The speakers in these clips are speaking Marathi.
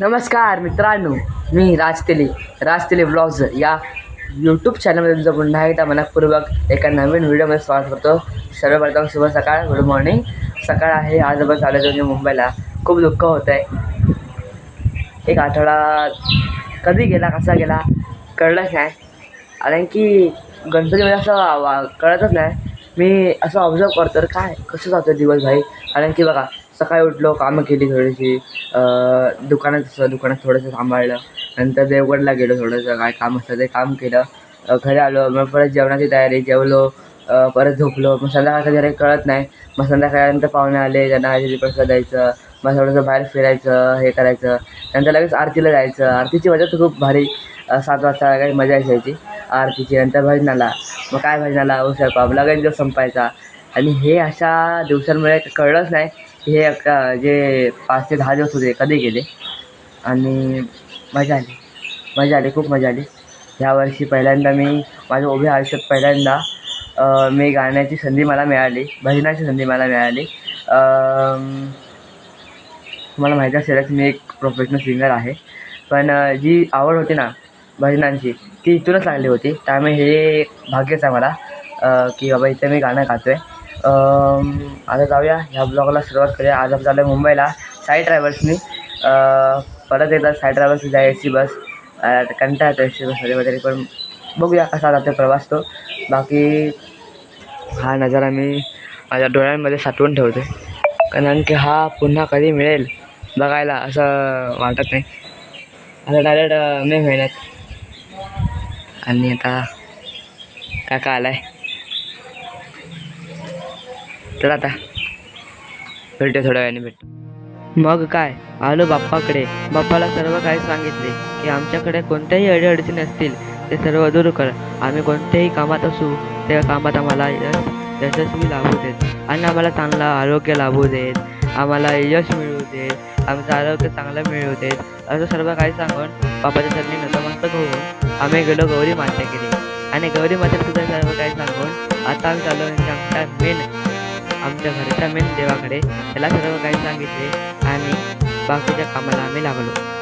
नमस्कार मित्रांनो मी राजतेले राजतेले ब्लॉग्स या यूट्यूब चॅनलमध्ये तुमचं पुन्हा एकदा मनपूर्वक एका नवीन व्हिडिओमध्ये स्वागत करतो. सर्वप्रथम शुभ सकाळ गुड मॉर्निंग सकाळ आहे आज आपण चालत म्हणजे मुंबईला. खूप दुःख होतं आहे एक आठवडा कधी गेला कसा गेला कळलंच नाही. कारण की गणपतीमध्ये असं वा कळतच नाही. मी असं ऑब्झर्व करतो तर काय कसं जातो दिवस भाई कारण की बघा सकाळी उठलो कामं केली थोडीशी. दुकानात असं दुकानात थोडंसं सांभाळलं. नंतर देवगडला गेलो थोडंसं काय काम असतं ते काम केलं. घरी आलो मग परत जेवणाची तयारी जेवलो परत झोपलो. मग संध्याकाळचं जरा कळत नाही. मग संध्याकाळनंतर पाहुणे आले त्यांना हळदी प्रसाद द्यायचं. मग थोडंसं बाहेर फिरायचं हे करायचं. नंतर लगेच आरतीला जायचं. आरतीची मजा तर खूप भारी सात वाजता काही मजा असायची आरतीची. नंतर भजनाला. मग काय भजनाला? स्वयंपाक. लगेच दिवस संपायचा. आणि हे अशा दिवसांमुळे कळलंच नाही. हे अक्का जे पाच ते दहा दिवस होते कधी गेले? आणि मजा आली. मजा आली खूप मजा आली. ह्यावर्षी पहिल्यांदा मी माझ्या उभ्या आयुष्यात पहिल्यांदा मी गाण्याची संधी मला मिळाली भजनाची संधी मला मिळाली. तुम्हाला माहीत असेलच मी एक प्रोफेशनल सिंगर आहे. पण जी आवड होती ना भजनांची ती इथूनच लागली होती. त्यामुळे हे भाग्यच आहे मला की बाबा इथं मी गाणं गातो आहे आता जाऊया. ह्या ब्लॉगला सुरुवात करूया. आज आपण चालू आहे मुंबईला साई ट्रॅव्हल्सनी परत एकदा साई ट्रॅव्हल्स जाय ए सी बस. अं, कंटाळा येतो ए सी बसमध्ये वगैरे पण बघूया कसा जातो प्रवास तो. बाकी हा नजारा मी माझ्या डोळ्यांमध्ये साठवून ठेवते कारण की हा पुन्हा कधी मिळेल बघायला असं वाटत नाही. आता डायरेक्ट मे महिन्यात. आणि आता काका आहे चला आता. भेटते थोड्या वेळाने भेटू मग काय? आलो बाप्पाकडे. बाप्पाला सर्व काही सांगितले की आमच्याकडे कोणत्याही अडीअडचणी असतील ते सर्व दूर कर. आम्ही कोणत्याही कामात असू त्या कामात आम्हाला यश यशस्वी लाभू देत. आणि आम्हाला चांगलं आरोग्य लाभू देत. आम्हाला यश मिळू देत. आमचं आरोग्य चांगलं मिळू देत. असं सर्व काही सांगून बाप्पाच्या सरणी नतमस्तक होऊन आम्ही गेलो गौरी मातेकडे आणि गौरी मातेला सुद्धा सर्व काही सांगून आता आम्ही चालू आमच्या मेन आमच्या घरच्या मेन देवाकडे त्याला सर्व काही सांगितले आणि बाकीच्या कामाला आम्ही लागलो.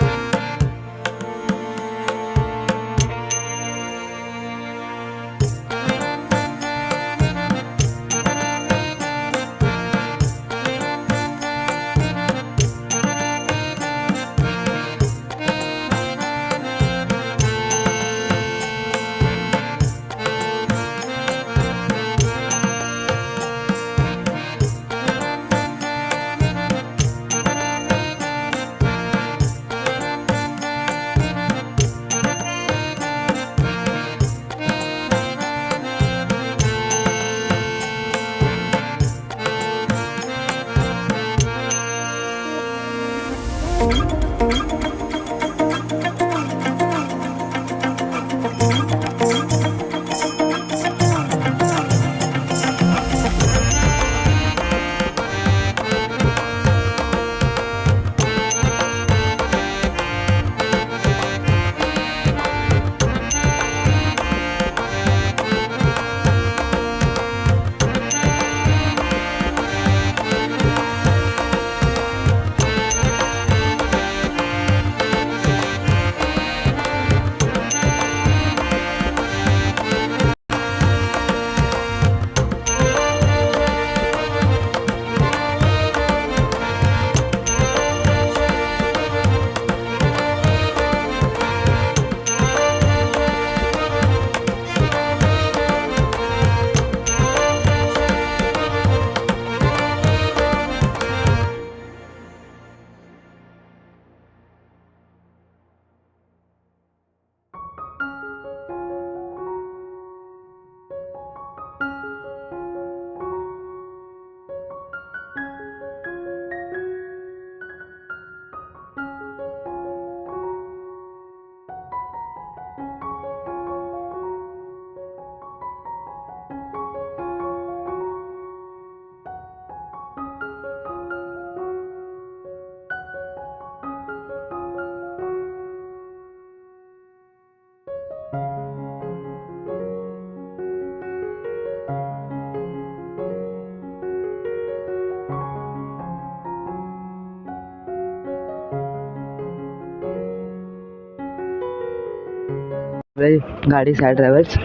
गाडी साईड ड्रायव्हर्स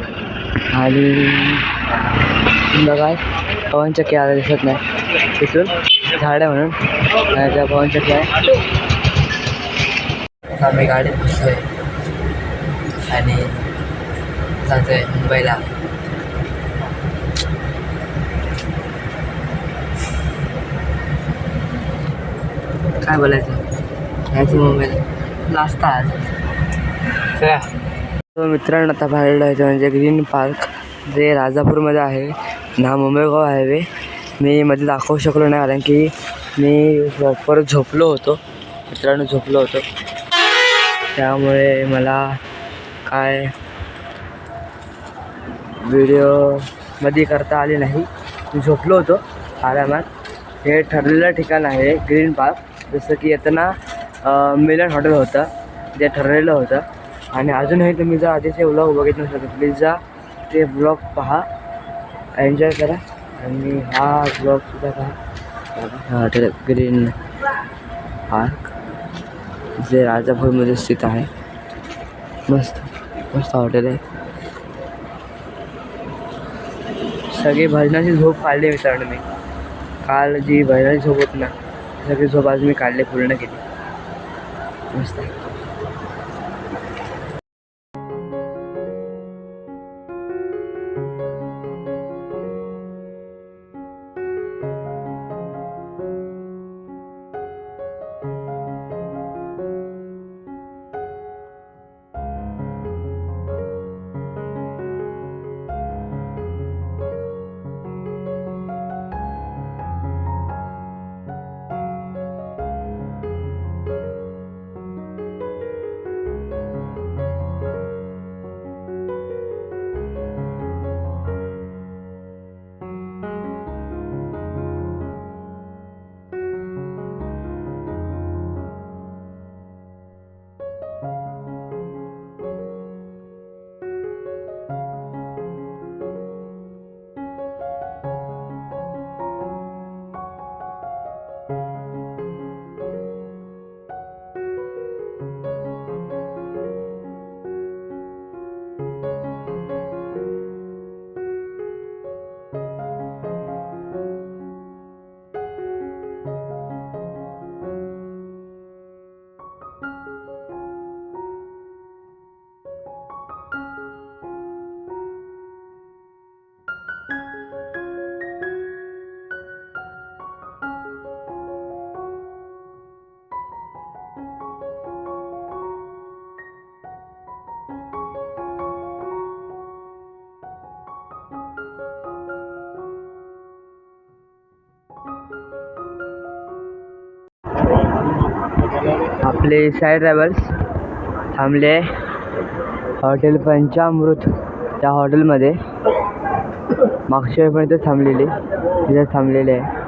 आणि बघा पवनचक्की आता दिसत नाही. तिथून झाड आहे म्हणून. त्या पवनचक्की आहे. आम्ही गाडीत बसतोय आहे आणि जातो आहे मुंबईला. काय बोलायचं? यायचं मुंबईला. लास्ट आज चला. मित्रांनो आता बाहेर जायचं म्हणजे ग्रीन पार्क जे राजापूरमध्ये आहे ना मुंबईगाव हायवे. मी मध्ये दाखवू शकलो नाही कारण की मी प्रॉपर झोपलो होतो. मित्रांनो झोपलो होतो. त्यामुळे मला काय व्हिडिओमध्ये करता आली नाही. मी झोपलो होतो आरामात. हे ठरलेलं ठिकाण आहे ग्रीन पार्क. जसं की येताना मिलन हॉटेल होतं जे ठरलेलं होतं. आणि अजूनही तुम्ही जर आधीचे व्लॉग बघित नसाल तर प्लीज जा. ते ब्लॉग पहा. एन्जॉय करा. आणि हा ब्लॉगसुद्धा पहा. हा हॉटेल ग्रीन पार्क जे राजापूरमध्ये स्थित आहे. मस्त मस्त हॉटेल आहे. सगळी भजनाची झोप काढली मित्रांनो मी. काल जी भजनाची झोप होती ना सगळी झोप आज मी काढली पूर्ण केली. मस्त. आपले साई ट्रॅव्हल्स थांबले. हॉटेल पंचामृत त्या हॉटेलमध्ये मागच्या वेळी पण इथे थांबलेली. तिथे थांबलेले आहे.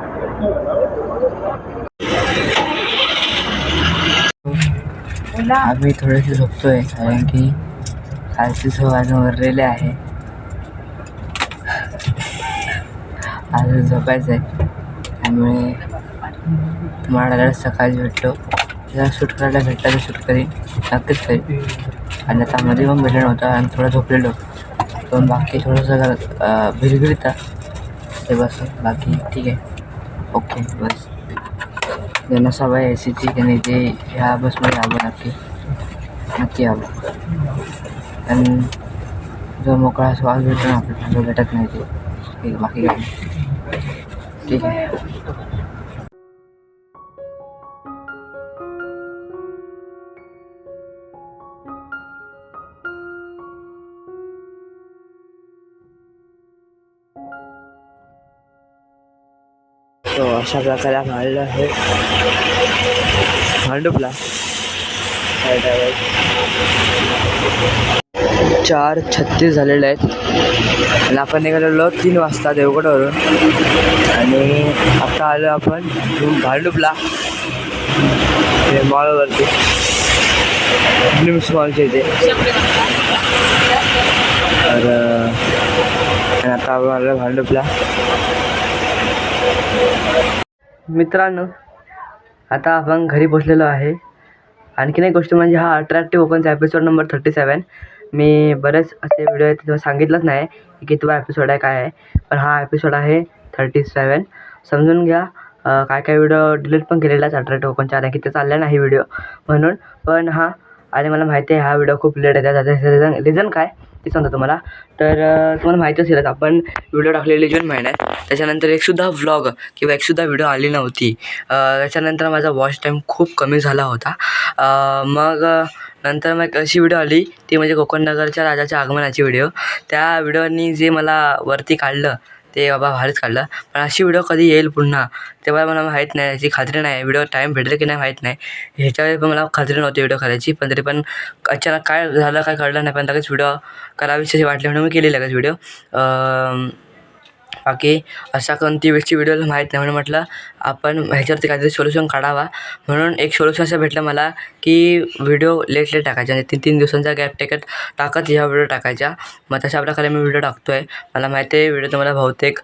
आम्ही थोडेसे झोपतोय कारण की कालचे झोप आज वरलेले आहे. आज झोपायचं आहे त्यामुळे तुम्हाला सकाळी भेटलो. त्याला शूट करायला भेटला तर शूट करीन नक्कीच करीन आणि आता मध्ये पण भेटलं नव्हतं आणि थोडं झोपलेलो. पण बाकी थोडंसं जरा भिरभिरता. ते बस बाकी ठीक आहे. ओके बस. ज्यांना सवय ए सीची नाही ते ह्या बसमध्ये यावं नक्की. नक्की यावं. आणि जो मोकळा श्वास भेटतो ना आपल्याला जो भेटत नाही ते. ठीक बाकी काय ठीक आहे. अशा प्रकारे मारलं आहे. भांडुपला. चार छत्तीस झालेले आहेत. आणि आपण निघालेलो तीन वाजता देवगडवरून. आणि आता आलो आपण भांडुपला. मॉलवरती. फिल्म्स मॉलच्या इथे. तर आणि आता आपण आलो भांडुपला. मित्रांनो आता आपण घरी पोचलेलो आहे. आणखीन एक गोष्ट म्हणजे हा अट्रॅक्टिव्ह ओपनचा एपिसोड नंबर थर्टी सेवन मी बरेच असे व्हिडिओ आहेत तुम्हाला सांगितलंच नाही की कितवा एपिसोड आहे काय आहे. पण हा एपिसोड आहे थर्टी सेवन समजून घ्या काय काय व्हिडिओ डिलीट पण केलेला आहे अठरा टोकनच्या कारण की ते चालला नाही व्हिडिओ म्हणून. पण हा आणि मला माहिती आहे हा व्हिडिओ खूप लेट आहे. त्याचं रिझन रिझन काय? ते सांगतो तुम्हाला. तर तुम्हाला माहिती असेलच आपण व्हिडिओ टाकलेली जून महिन्यात. त्याच्यानंतर एकसुद्धा व्लॉग किंवा एकसुद्धा व्हिडिओ आली नव्हती. त्याच्यानंतर माझा वॉच टाईम खूप कमी झाला होता. मग नंतर मग अशी व्हिडिओ आली ती म्हणजे कोकणनगरच्या राजाच्या आगमनाची व्हिडिओ त्या व्हिडिओनी जे मला वरती काढलं ते बाबा भारीच काढलं. पण अशी व्हिडिओ कधी येईल पुन्हा? तेव्हा मला माहीत नाही याची खात्री नाही. व्हिडिओ टाईम भेटेल की नाही माहीत नाही. ह्याच्यावेळी पण मला खात्री नव्हती व्हिडिओ करायची. पण तरी पण अचानक काय झालं काय कळलं नाही पण लगेच व्हिडिओ करावीशी वाटली म्हणून मी केली लगेच व्हिडिओ बाकी असा कोणती वेळची व्हिडिओ माहीत नाही म्हणून म्हटलं आपण ह्याच्यावरती काहीतरी सोल्युशन काढावा. म्हणून एक सोल्युशन असं भेटलं मला की व्हिडिओ लेट लेट टाकायचा. म्हणजे तीन तीन दिवसांचा गॅप टेकत टाकत ह्या व्हिडिओ टाकायच्या. मग तशा प्रकारे मी व्हिडिओ टाकतो आहे मला माहिती आहे व्हिडिओ तुम्हाला बहुतेक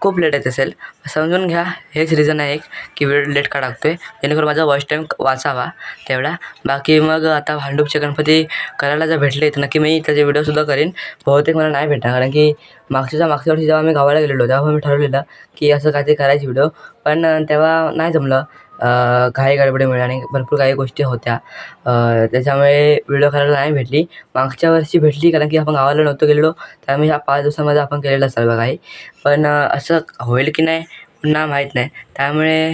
खूप लेट येत असेल. समजून घ्या हेच रिझन आहे एक की व्हिडिओ लेट का टाकतो आहे जेणेकरून माझा वॉच टाईम वाचावा तेवढा. बाकी मग आता भांडूपचे गणपती करायला जर भेटले तर नक्की मी त्याचे व्हिडिओसुद्धा करीन. बहुतेक मला नाही भेटणार कारण की मागच्या मागच्या वर्षी जेव्हा मी गावाला गेलेलो तेव्हा मी ठरवलेलं की असं काहीतरी करायची व्हिडिओ पण तेव्हा नाही जमलं. काही गडबडी आणि भरपूर काही गोष्टी होत्या. त्याच्यामुळे व्हिडिओ करायला नाही भेटली. मागच्या वर्षी भेटली कारण की आपण गावाला नव्हतो गेलेलो त्यामुळे ह्या पाच दिवसामध्ये आपण केलेलं सर्व काही. पण असं होईल की नाही पुन्हा माहीत नाही. त्यामुळे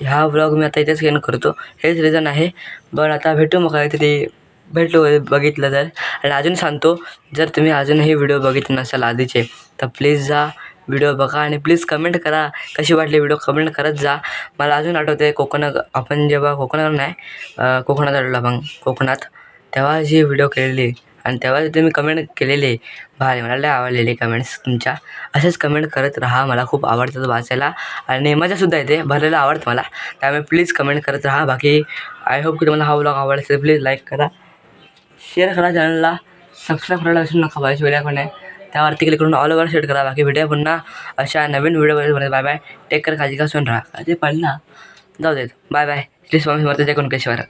ह्या व्लॉग मी आता इथेच एंड करतो. हेच रिझन आहे. पण आता भेटू मग काहीतरी. भेटलो बघितलं तर. आणि अजून सांगतो जर तुम्ही अजूनही व्हिडिओ बघितले नसाल आधीचे तर प्लीज जा. व्हिडिओ बघा आणि प्लीज कमेंट करा. कशी वाटली व्हिडिओ कमेंट करत जा. मला अजून आठवते कोकणात कोकण आपण जेव्हा कोकणात नाही कोकणात आलेलो आपण कोकणात तेव्हा जी व्हिडिओ केलेली आणि तेव्हा तुम्ही मी कमेंट केलेली भारी मला लय आवडलेली कमेंट्स तुमच्या. असेच कमेंट करत राहा मला खूप आवडतात वाचायला आणि मजासुद्धा येते भरलेलं आवडतं मला. त्यामुळे प्लीज कमेंट करत राहा. बाकी आय होप की तुम्हाला हा ब्लॉग आवडला असेल प्लीज लाईक करा. शेअर करा चॅनलला सबस्क्राईब करायला विसरू नका बायची वेळ्या पण आहे त्यावरती क्लिक करून ऑल ओव्हर सेट करा. बाकी व्हिडिओ पुन्हा अशा नवीन video bye bye take care काळजी का सुन राहा. काळजी पडला जाऊ देत. बाय बाय श्री स्वामी समर्थ जय कुणकेश्वर